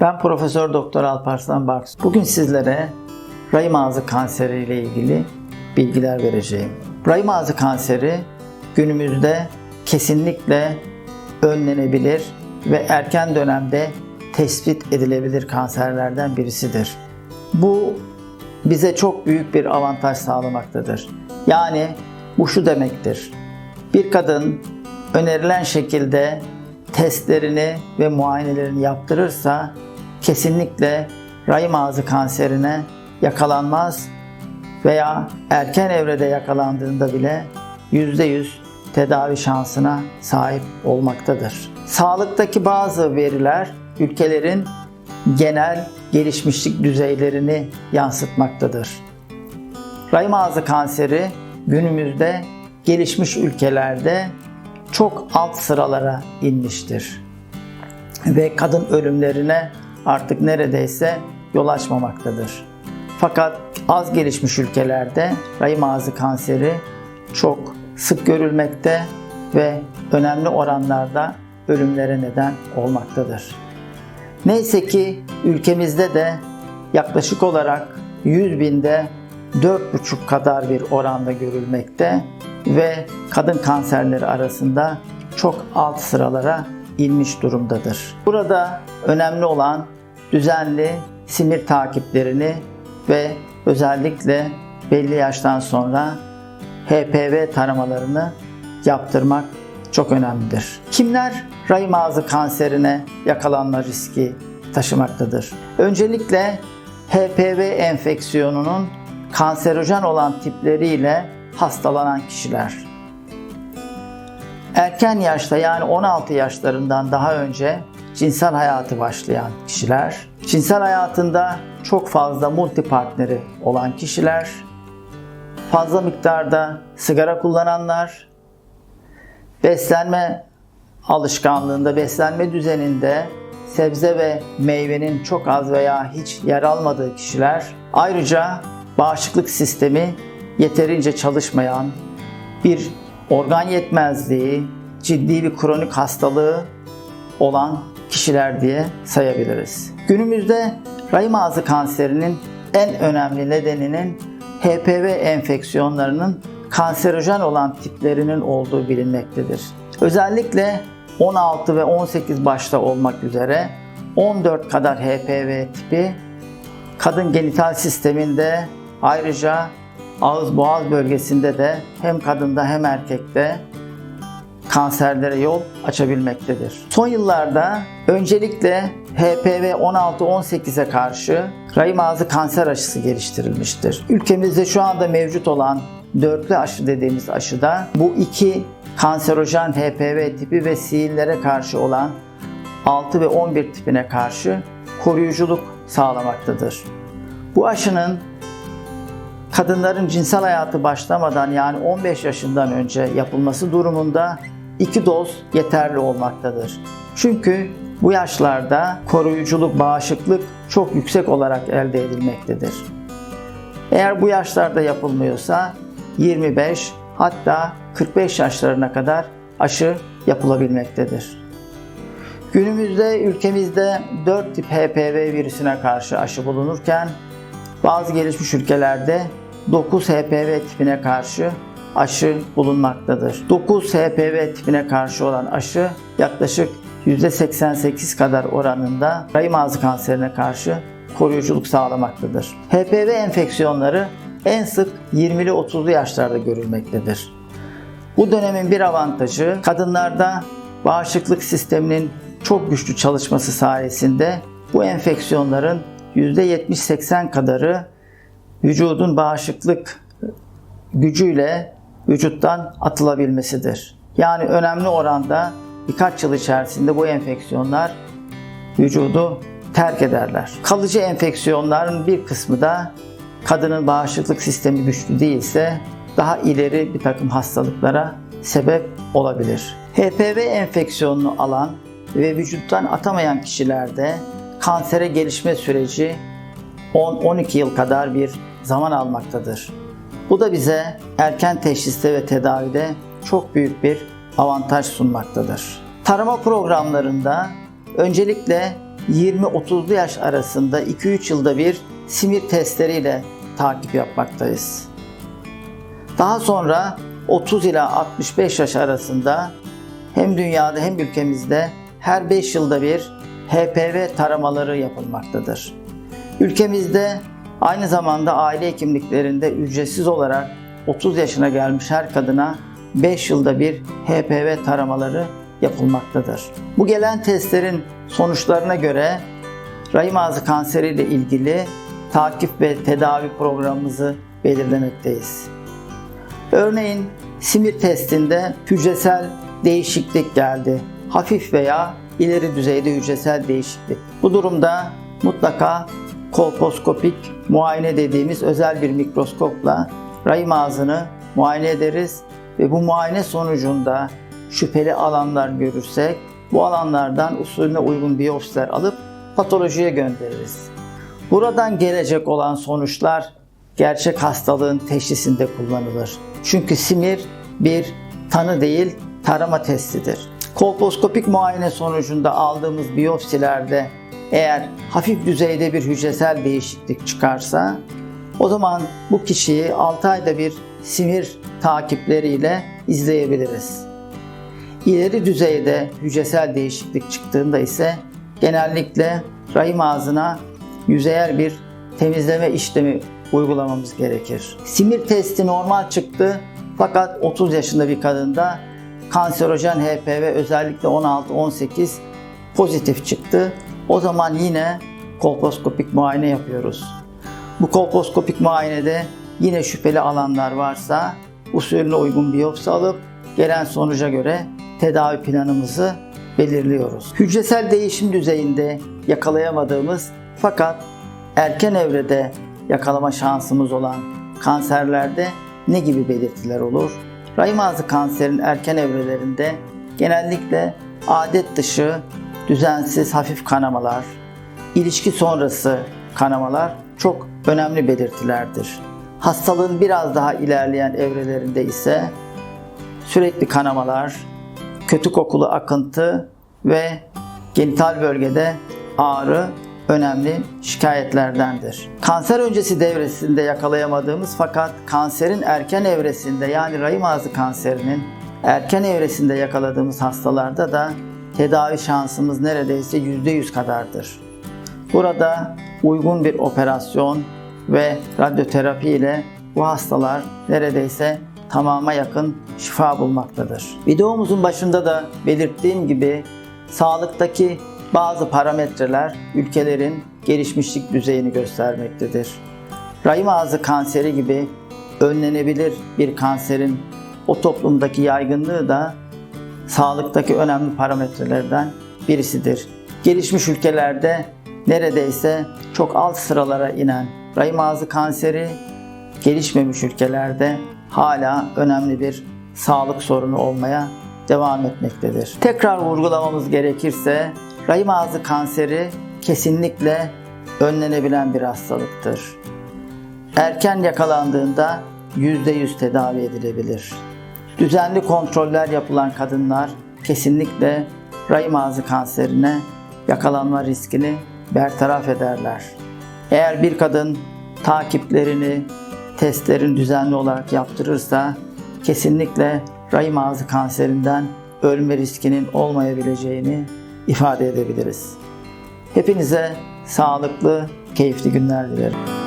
Ben Profesör Doktor Alparslan Baks. Bugün sizlere rahim ağzı kanseri ile ilgili bilgiler vereceğim. Rahim ağzı kanseri günümüzde kesinlikle önlenebilir ve erken dönemde tespit edilebilir kanserlerden birisidir. Bu bize çok büyük bir avantaj sağlamaktadır. Yani bu şu demektir. Bir kadın önerilen şekilde testlerini ve muayenelerini yaptırırsa kesinlikle rahim ağzı kanserine yakalanmaz veya erken evrede yakalandığında bile %100 tedavi şansına sahip olmaktadır. Sağlıktaki bazı veriler ülkelerin genel gelişmişlik düzeylerini yansıtmaktadır. Rahim ağzı kanseri günümüzde gelişmiş ülkelerde çok alt sıralara inmiştir. Ve kadın ölümlerine artık neredeyse yol açmamaktadır. Fakat az gelişmiş ülkelerde rahim ağzı kanseri çok sık görülmekte ve önemli oranlarda ölümlere neden olmaktadır. Neyse ki ülkemizde de yaklaşık olarak 100 binde 4,5 kadar bir oranda görülmekte ve kadın kanserleri arasında çok alt sıralara inmiş durumdadır. Burada önemli olan düzenli simir takiplerini ve özellikle belli yaştan sonra HPV taramalarını yaptırmak çok önemlidir. Kimler rahim ağzı kanserine yakalanma riski taşımaktadır? Öncelikle HPV enfeksiyonunun kanserojen olan tipleriyle hastalanan kişiler. Erken yaşta yani 16 yaşlarından daha önce cinsel hayatı başlayan kişiler, cinsel hayatında çok fazla multi partneri olan kişiler, fazla miktarda sigara kullananlar, beslenme alışkanlığında, beslenme düzeninde sebze ve meyvenin çok az veya hiç yer almadığı kişiler, ayrıca bağışıklık sistemi yeterince çalışmayan, bir organ yetmezliği, ciddi bir kronik hastalığı olan kişiler diye sayabiliriz. Günümüzde rahim ağzı kanserinin en önemli nedeninin HPV enfeksiyonlarının kanserojen olan tiplerinin olduğu bilinmektedir. Özellikle 16 ve 18 başta olmak üzere 14 kadar HPV tipi kadın genital sisteminde ayrıca ağız boğaz bölgesinde de hem kadında hem erkekte kanserlere yol açabilmektedir. Son yıllarda öncelikle HPV 16-18'e karşı rahim ağzı kanser aşısı geliştirilmiştir. Ülkemizde şu anda mevcut olan dörtlü aşı dediğimiz aşıda bu iki kanserojen HPV tipi ve sihirlere karşı olan 6 ve 11 tipine karşı koruyuculuk sağlamaktadır. Bu aşının kadınların cinsel hayatı başlamadan yani 15 yaşından önce yapılması durumunda 2 doz yeterli olmaktadır. Çünkü bu yaşlarda koruyuculuk, bağışıklık çok yüksek olarak elde edilmektedir. Eğer bu yaşlarda yapılmıyorsa 25 hatta 45 yaşlarına kadar aşı yapılabilmektedir. Günümüzde ülkemizde 4 tip HPV virüsüne karşı aşı bulunurken bazı gelişmiş ülkelerde 9 HPV tipine karşı aşı bulunmaktadır. 9 HPV tipine karşı olan aşı yaklaşık %88 kadar oranında rahim ağzı kanserine karşı koruyuculuk sağlamaktadır. HPV enfeksiyonları en sık 20'li 30'lu yaşlarda görülmektedir. Bu dönemin bir avantajı kadınlarda bağışıklık sisteminin çok güçlü çalışması sayesinde bu enfeksiyonların %70-80 kadarı vücudun bağışıklık gücüyle vücuttan atılabilmesidir. Yani önemli oranda birkaç yıl içerisinde bu enfeksiyonlar vücudu terk ederler. Kalıcı enfeksiyonların bir kısmı da kadının bağışıklık sistemi güçlü değilse daha ileri bir takım hastalıklara sebep olabilir. HPV enfeksiyonunu alan ve vücuttan atamayan kişilerde kansere gelişme süreci 10-12 yıl kadar bir zaman almaktadır. Bu da bize erken teşhiste ve tedavide çok büyük bir avantaj sunmaktadır. Tarama programlarında öncelikle 20-30'lu yaş arasında 2-3 yılda bir simir testleriyle takip yapmaktayız. Daha sonra 30 ila 65 yaş arasında hem dünyada hem ülkemizde her 5 yılda bir HPV taramaları yapılmaktadır. Ülkemizde aynı zamanda aile hekimliklerinde ücretsiz olarak 30 yaşına gelmiş her kadına 5 yılda bir HPV taramaları yapılmaktadır. Bu gelen testlerin sonuçlarına göre rahim ağzı kanseri ile ilgili takip ve tedavi programımızı belirlemekteyiz. Örneğin simir testinde hücresel değişiklik geldi. Hafif veya ileri düzeyde hücresel değişiklik. Bu durumda mutlaka kolposkopik muayene dediğimiz özel bir mikroskopla rahim ağzını muayene ederiz ve bu muayene sonucunda şüpheli alanlar görürsek bu alanlardan usulüne uygun biyopsiler alıp patolojiye göndeririz. Buradan gelecek olan sonuçlar gerçek hastalığın teşhisinde kullanılır. Çünkü simir bir tanı değil, tarama testidir. Kolposkopik muayene sonucunda aldığımız biyopsilerde eğer hafif düzeyde bir hücresel değişiklik çıkarsa o zaman bu kişiyi 6 ayda bir simir takipleriyle izleyebiliriz. İleri düzeyde hücresel değişiklik çıktığında ise genellikle rahim ağzına yüzeyel bir temizleme işlemi uygulamamız gerekir. Simir testi normal çıktı fakat 30 yaşında bir kadında kanserojen HPV özellikle 16-18 pozitif çıktı. O zaman yine kolposkopik muayene yapıyoruz. Bu kolposkopik muayenede yine şüpheli alanlar varsa usulüne uygun biyopsi alıp gelen sonuca göre tedavi planımızı belirliyoruz. Hücresel değişim düzeyinde yakalayamadığımız fakat erken evrede yakalama şansımız olan kanserlerde ne gibi belirtiler olur? Rahim ağzı kanserinin erken evrelerinde genellikle adet dışı, düzensiz hafif kanamalar, ilişki sonrası kanamalar çok önemli belirtilerdir. Hastalığın biraz daha ilerleyen evrelerinde ise sürekli kanamalar, kötü kokulu akıntı ve genital bölgede ağrı önemli şikayetlerdendir. Kanser öncesi devresinde yakalayamadığımız fakat kanserin erken evresinde yani rahim ağzı kanserinin erken evresinde yakaladığımız hastalarda da tedavi şansımız neredeyse %100 kadardır. Burada uygun bir operasyon ve radyoterapi ile bu hastalar neredeyse tamama yakın şifa bulmaktadır. Videomuzun başında da belirttiğim gibi sağlıktaki bazı parametreler ülkelerin gelişmişlik düzeyini göstermektedir. Rahim ağzı kanseri gibi önlenebilir bir kanserin o toplumdaki yaygınlığı da sağlıktaki önemli parametrelerden birisidir. Gelişmiş ülkelerde neredeyse çok alt sıralara inen rahim ağzı kanseri gelişmemiş ülkelerde hala önemli bir sağlık sorunu olmaya devam etmektedir. Tekrar vurgulamamız gerekirse rahim ağzı kanseri kesinlikle önlenebilen bir hastalıktır. Erken yakalandığında %100 tedavi edilebilir. Düzenli kontroller yapılan kadınlar kesinlikle rahim ağzı kanserine yakalanma riskini bertaraf ederler. Eğer bir kadın takiplerini, testlerini düzenli olarak yaptırırsa kesinlikle rahim ağzı kanserinden ölme riskinin olmayabileceğini ifade edebiliriz. Hepinize sağlıklı, keyifli günler dilerim.